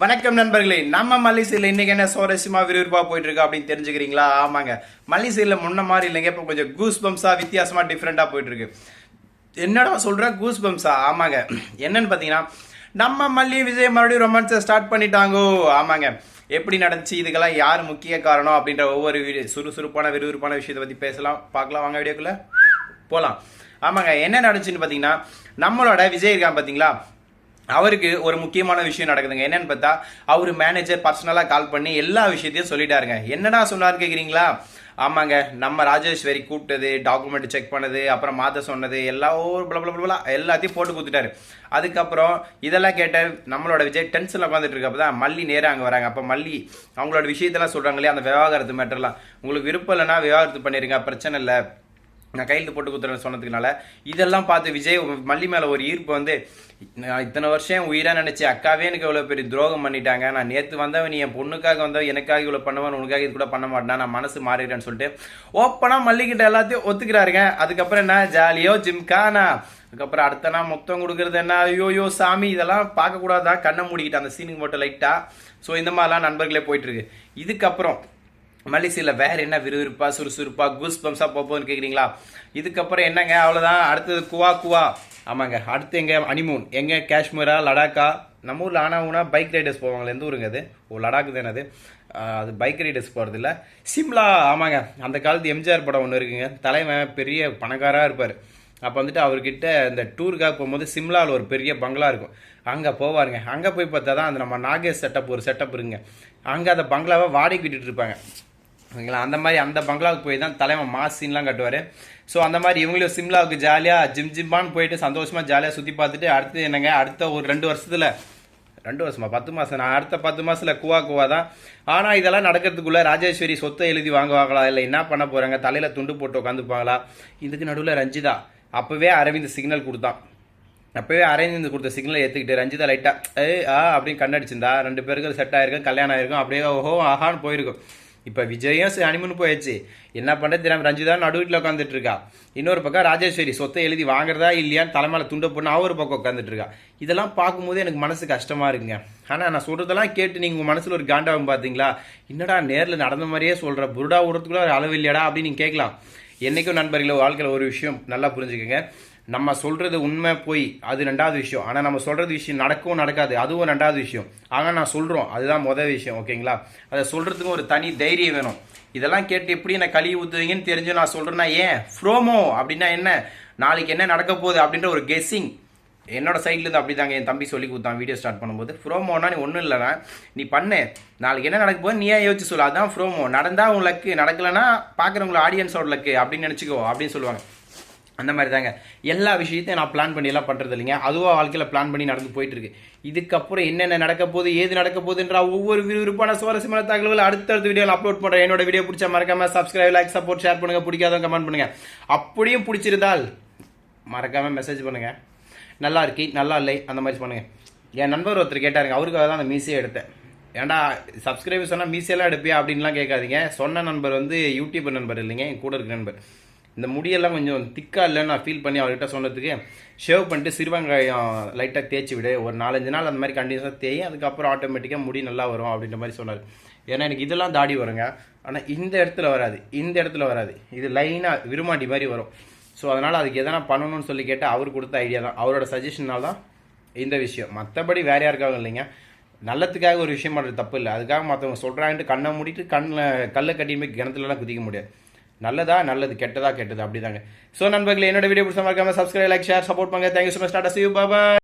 வணக்கம் நண்பர்களே நம்ம மல்லிசையில் இன்றைக்கி என்ன சுவாரஸ்யமாக விறுவிறுப்பாக போயிட்டுருக்கு அப்படின்னு தெரிஞ்சுக்கிறீங்களா? ஆமாங்க. மல்லிசையில் முன்ன மாதிரி இல்லைங்க இப்போ கொஞ்சம் கூஸ் பம்ஸாக வித்தியாசமாக டிஃப்ரெண்ட்டாக போயிட்டுருக்கு. என்னடா சொல்கிற கூஸ் பம்ஸா ஆமாங்க. என்னன்னு பார்த்தீங்கன்னா நம்ம மல்லி விஜய் மறுபடியும் ரொமான்ஸை ஸ்டார்ட் பண்ணிட்டாங்கோ. ஆமாங்க. எப்படி நடந்துச்சு? இதுக்கெல்லாம் யார் முக்கிய காரணம் அப்படின்ற ஒவ்வொரு சுறுசுறுப்பான விறுவிறுப்பான விஷயத்தை பற்றி பேசலாம். பார்க்கலாம் வாங்க வீடியோக்குள்ளே. போகலாம் ஆமாங்க. என்ன நடந்துச்சுன்னு பார்த்தீங்கன்னா நம்மளோட விஜய் இருக்கான் பார்த்தீங்களா அவருக்கு ஒரு முக்கியமான விஷயம் நடக்குதுங்க. என்னன்னு பார்த்தா அவர் மேனேஜர் பர்சனலாக கால் பண்ணி எல்லா விஷயத்தையும் சொல்லிட்டாருங்க. என்னடா சொன்னார் கேட்குறீங்களா ஆமாங்க. நம்ம ராஜேஸ்வரி கூப்பிட்டது டாக்குமெண்ட் செக் பண்ணது அப்புறம் மாத்த சொன்னது எல்லா ஒரு எல்லாத்தையும் போட்டு கொடுத்துட்டாரு. அதுக்கப்புறம் இதெல்லாம் கேட்ட நம்மளோட விஜய் டென்ஷனில் உட்காந்துட்டு இருக்கப்ப தான் மல்லி நேராக அங்கே வராங்க. அப்போ மல்லி அவங்களோட விஷயத்தெல்லாம் சொல்கிறாங்களே இல்லையா? அந்த விவாகரத்து மேட்டர்லாம் உங்களுக்கு விருப்பம் இல்லைன்னா விவாகரத்து பண்ணிருங்க பிரச்சனை இல்லை. நான் கையில் போட்டு கொடுத்துறேன்னு சொன்னதுக்குனால இதெல்லாம் பார்த்து விஜய் மல்லி மேலே ஒரு ஈர்ப்பு வந்து நான் இத்தனை வருஷம் உயிராக நினச்சி அக்காவே எனக்கு இவ்வளோ பெரிய துரோகம் பண்ணிட்டாங்க. நான் நேற்று வந்தவன் நீ என் பொண்ணுக்காக வந்தவன் எனக்காக இவ்வளோ பண்ணுவான்னு உனக்காக இது கூட பண்ண மாட்டேன். நான் மனசு மாறிடுறேன்னு சொல்லிட்டு ஓப்பனாக மல்லிகிட்ட எல்லாத்தையும் ஒத்துக்கிறாருங்க. அதுக்கப்புறம் என்ன? ஜாலியோ ஜிம்கானா? அதுக்கப்புறம் அடுத்த நாள் மொத்தம் கொடுக்கறது என்ன? ஐயோ சாமி இதெல்லாம் பார்க்கக்கூடாதா? கண்ணை மூடிக்கிட்டு அந்த சீனுக்கு மட்டும் லைட்டாக ஸோ இந்த மாதிரிலாம் நண்பர்களே போயிட்டுருக்கு இதுக்கப்புறம் மலேசியில் வேறு என்ன விறுவிறுப்பாக சுறுசுறுப்பாக கூஸ் பம்ஸாக போப்போன்னு கேட்குறீங்களா இதுக்கப்புறம் என்னங்க அவ்வளோதான் அடுத்தது குவா குவா. ஆமாங்க அடுத்து எங்கே அனிமூன் எங்கே காஷ்மீரா லடாக்கா? நம்ம ஊரில் ஆனாவுனா பைக் ரைடர்ஸ் போவாங்களே எந்த ஊருங்க அது? ஓ லடாக்கு தானே அது. அது பைக் ரைடர்ஸ் போகிறது இல்லை சிம்லா ஆமாங்க அந்த காலத்து எம்ஜிஆர் படம் ஒன்று இருக்குங்க. தலைவன் பெரிய பணக்காராக இருப்பார். அப்போ வந்துட்டு அவர்கிட்ட இந்த டூருக்காக போகும்போது சிம்லாவில் ஒரு பெரிய பங்களா இருக்கும். அங்கே போவாருங்க. அங்கே போய் பார்த்தா தான் அந்த நம்ம நாகேஷ் செட்டப் ஒரு செட்டப் இருங்க அங்கே அந்த பங்களாவை வாடகைக்கு விட்டுட்டு இருப்பாங்க. ஓகேங்களா? அந்த மாதிரி அந்த பங்களாவுக்கு போய் தான் தலைவன் மாஸ் சீன்லாம் கட்டுவார். ஸோ அந்த மாதிரி இவங்களும் சிம்லாவுக்கு ஜாலியாக ஜிம் ஜிம்பான்னு போயிட்டு சந்தோஷமாக ஜாலியாக சுற்றி பார்த்துட்டு அடுத்து என்னங்க அடுத்த ஒரு ரெண்டு வருஷத்தில் ரெண்டு வருஷமா? பத்து மாதம் நான் அடுத்த பத்து மாதத்தில் குவா குவா தான். ஆனால் இதெல்லாம் நடக்கிறதுக்குள்ளே ராஜேஸ்வரி சொத்தை எழுதி வாங்குவாங்களா? இல்லை என்ன பண்ண போகிறாங்க தலையில் துண்டு போட்டு உட்காந்துப்பாங்களா இதுக்கு நடுவில் ரஞ்சிதா அப்போவே அரவிந்த் சிக்னல் கொடுத்தான். அப்போவே அரவிந்த் கொடுத்த சிக்னலை ஏற்றுக்கிட்டு ரஞ்சிதா லைட்டாக ஏ ஆ அப்படின்னு கண்ணடிச்சிருந்தா. ரெண்டு பேருக்கு செட் ஆயிருக்கும் கல்யாணம் ஆயிருக்கும். அப்படியே ஓஹோ ஆஹான்னு போயிருக்கும். இப்போ விஜயும் அனிமனு போயிடுச்சு. என்ன பண்ணுறது தினம் ரஞ்சிதா நடு வீட்டில் உட்காந்துட்டு இருக்கா இன்னொரு பக்கம் ராஜேஸ்வரி சொத்தை எழுதி வாங்குறதா இல்லையான்னு தலைமையில் துண்டை போட்டு அவர் ஒரு பக்கம் உட்காந்துட்டு இருக்கா இதெல்லாம் பார்க்கும்போது எனக்கு மனசு கஷ்டமாக இருக்குங்க. ஆனால் நான் சொல்கிறதெல்லாம் கேட்டு நீங்கள் உங்கள் மனசில் ஒரு காண்டாகும் பார்த்தீங்களா என்னடா நேரில் நடந்த மாதிரியே சொல்கிற புருடா விடுறதுக்குள்ள ஒரு அளவு இல்லையாடா அப்படின்னு நீங்கள் கேட்கலாம். என்றைக்கும் நண்பர்களோ வாழ்க்கையில் ஒரு விஷயம் நல்லா புரிஞ்சுக்கோங்க. நம்ம சொல்கிறது உண்மை போய் அது ரெண்டாவது விஷயம். ஆனால் நம்ம சொல்கிறது விஷயம் நடக்கவும் நடக்காது. அதுவும் ரெண்டாவது விஷயம். ஆனால் நான் சொல்கிறோம் அதுதான் முதல் விஷயம் ஓகேங்களா? அதை சொல்கிறதுக்கு ஒரு தனி தைரியம் வேணும். இதெல்லாம் கேட்டு எப்படி என்ன கழுவி ஊற்றுவீங்கன்னு தெரிஞ்சு நான் சொல்கிறேன்னா ஏன்? ஃப்ரோமோ அப்படின்னா என்ன? நாளைக்கு என்ன நடக்க போகுது அப்படின்ற ஒரு கெஸ்ஸிங் என்னோட சைட்லேருந்து அப்படி தாங்க என் தம்பி சொல்லி கொடுத்தான் வீடியோ ஸ்டார்ட் பண்ணும்போது. ஃப்ரோமோனா நீ ஒன்றும் இல்லைனா நீ பண்ணு. நாளைக்கு என்ன நடக்க போகுது நீயே யோசிச்சு சொல்லு? அதான் ஃப்ரோமோ நடந்தால் உன் லக்கு நடக்கலைன்னா பார்க்குறவங்கள ஆடியன்ஸோட லக்கு அப்படின்னு நினச்சிக்கோ அப்படின்னு சொல்லுவாங்க. அந்த மாதிரி தாங்க எல்லா விஷயத்தையும் நான் பிளான் பண்ணி எல்லாம் பண்ணுறது இல்லைங்க. அதுவாக வாழ்க்கையில் பிளான் பண்ணி நடந்து போயிட்டுருக்கு. இதுக்கப்புறம் என்னென்ன நடக்க போகுது ஏது நடக்க போகுதுன்ற ஒவ்வொரு விறுவிறுப்பான சுவாரஸ்யமான தகவல்கள் அடுத்தடுத்த வீடியோவில் அப்லோட் பண்ணுறேன் என்னோட வீடியோ பிடிச்சா மறக்காமல் சப்ஸ்கிரைப் லைக் சப்போர்ட் ஷேர் பண்ணுங்க. பிடிக்காதவங்க கமெண்ட் பண்ணுங்கள் அப்படியும் பிடிச்சிருந்தால் மறக்காமல் மெசேஜ் பண்ணுங்கள் நல்லா இருக்கி நல்லா இல்லை அந்த மாதிரி பண்ணுங்கள் என் நண்பர் ஒருத்தர் கேட்டாருங்க. அவருக்காக தான் அந்த மீசியை எடுத்தேன். ஏன்டா சப்ஸ்கிரைபர் சொன்னால் மீசியெல்லாம் எடுப்பியா அப்படின்லாம் கேட்காதீங்க. சொன்ன நண்பர் வந்து யூடியூபர் நண்பர் இல்லைங்க. என் கூட இருக்க நண்பர். இந்த முடியெல்லாம் கொஞ்சம் திக்காக இல்லைன்னு நான் ஃபீல் பண்ணி அவர்கிட்ட சொன்னதுக்கு ஷேவ் பண்ணிட்டு சிறுவங்காயம் லைட்டாக தேய்ச்சி விடு. ஒரு நாலஞ்சு நாள் அந்த மாதிரி கண்டினியூஸாக தேயும் அதுக்கப்புறம் ஆட்டோமேட்டிக்காக முடி நல்லா வரும் அப்படின்ற மாதிரி சொன்னார். ஏன்னா எனக்கு இதெல்லாம் தாடி வருங்க. ஆனால் இந்த இடத்துல வராது. இந்த இடத்துல வராது. இது லைனாக விருமாண்டி மாதிரி வரும். ஸோ அதனால் அதுக்கு எதனா பண்ணணும்னு சொல்லி கேட்டால் அவர் கொடுத்த ஐடியா தான். அவரோட சஜஷனால் தான் இந்த விஷயம். மற்றபடி வேற யாருக்காகவும் இல்லைங்க. நல்லத்துக்காக ஒரு விஷயம் பண்ணுறது தப்பு இல்லை. அதுக்காக மற்றவங்க சொல்கிறாங்கன்ட்டு கண்ணை மூடிட்டு கண்ணில் கல்லை கட்டின்னு போய் கிணத்துலலாம் குதிக்க முடியாது. நல்லதா நல்லது கெட்டதா கெட்டது அப்படிதாங்க. ஸோ நண்பர்களே என்னோட வீடியோ பிடிச்ச மறக்காம சப்ஸ்கிரைப் லைக் ஷேர் சப்போர்ட் பண்ணுங்க. Thank you so much tata see you